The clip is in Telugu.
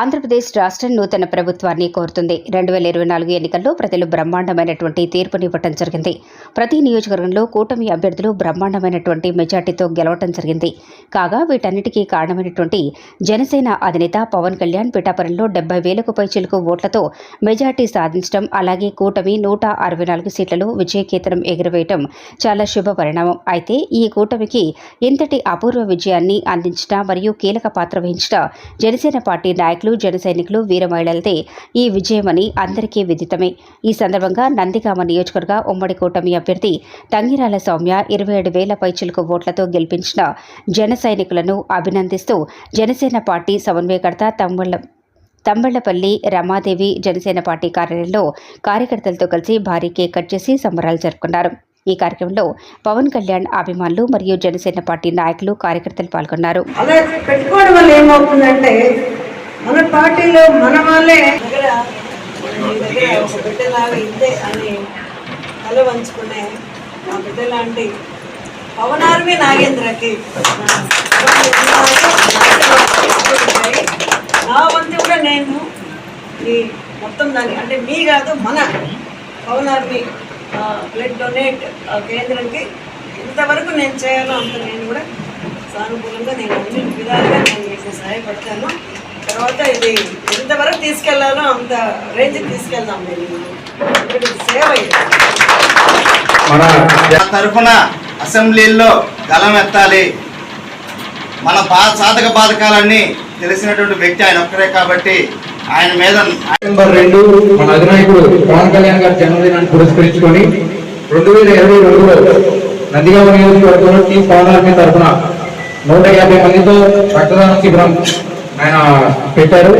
ఆంధ్రప్రదేశ్ రాష్ట్రం నూతన ప్రభుత్వాన్ని కోరుతుంది. రెండు వేల ఇరవై నాలుగు ఎన్నికల్లో ప్రజలు బ్రహ్మాండమైనటువంటి తీర్పునివ్వటం జరిగింది. ప్రతి నియోజకవర్గంలో కూటమి అభ్యర్థులు బ్రహ్మాండమైనటువంటి మెజార్టీతో గెలవటం జరిగింది. కాగా వీటన్నిటికీ కారణమైనటువంటి జనసేన అధినేత పవన్ కళ్యాణ్ పిఠాపురంలో డెబ్బై వేలకు పైచిలకు ఓట్లతో మెజార్టీ సాధించడం అలాగే కూటమి నూట అరవై నాలుగు సీట్లలో విజయకేతనం ఎగురవేయటం చాలా శుభ పరిణామం. అయితే ఈ కూటమికి ఇంతటి అపూర్వ విజయాన్ని అందించిన మరియు కీలక పాత్ర వహించిన జనసేన పార్టీ నాయకులు జన సైనికులు వీర మహిళలదే ఈ విజయమని అందరికీ విదితమే. ఈ సందర్భంగా నందిగామ నియోజకవర్గ ఉమ్మడి కూటమి అభ్యర్థి తంగిరాల సౌమ్య ఇరవై ఏడు వేల పైచులకు ఓట్లతో గెలిపించిన జన సైనికులను అభినందిస్తూ జనసేన పార్టీ సమన్వయకర్త తమ్ముళ్ళ తంబళ్ళపల్లి రమాదేవి జనసేన పార్టీ కార్యాలయంలో కార్యకర్తలతో కలిసి భారీ కేక్ కట్ చేసి సంబరాలు జరుపుకున్నారు. ఈ కార్యక్రమంలో పవన్ కళ్యాణ్ అభిమానులు మరియు జనసేన పార్టీ నాయకులు కార్యకర్తలు పాల్గొన్నారు. మన పార్టీలో మన వాళ్ళే. దగ్గర ఒక బిడ్డలాగా ఇంతే అని తల వంచుకునే ఆ బిడ్డలాంటి పవన్ పవనార్మి నాగేంద్రకి నా వంతు కూడా నేను ఈ మొత్తం దాన్ని అంటే మీ కాదు మన పవనార్మి బ్లడ్ డొనేట్ కేంద్రానికి ఎంతవరకు నేను చేయాలో అంత నేను కూడా సానుకూలంగా నేను అన్ని విధాలుగా నేను మీకు సహాయపడతాను. తర్వాత ఇది ఎంతవరకు తీసుకెళ్ళాలో అంత రేంజ్కి తీసుకెళ్దాం ఇది సేవ ఇది మన మన తరఫున అసెంబ్లీల్లో గలం ఎత్తాలి. మన బా సాధక బాధకాలన్నీ తెలిసినటువంటి వ్యక్తి ఆయన ఒక్కరే కాబట్టి ఆయన మీద సెప్టెంబర్ రెండు మన అధినాయకుడు పవన్ కళ్యాణ్ గారి జన్మదినాన్ని పురస్కరించుకొని రెండు వేల ఇరవై రెండులో నందిగామ నియోజకవర్గంలో టీ పవన్ ఆర్మీ తరఫున నూట యాభై మందితో రక్తదాన శిబిరం ఆయన పెట్టారు.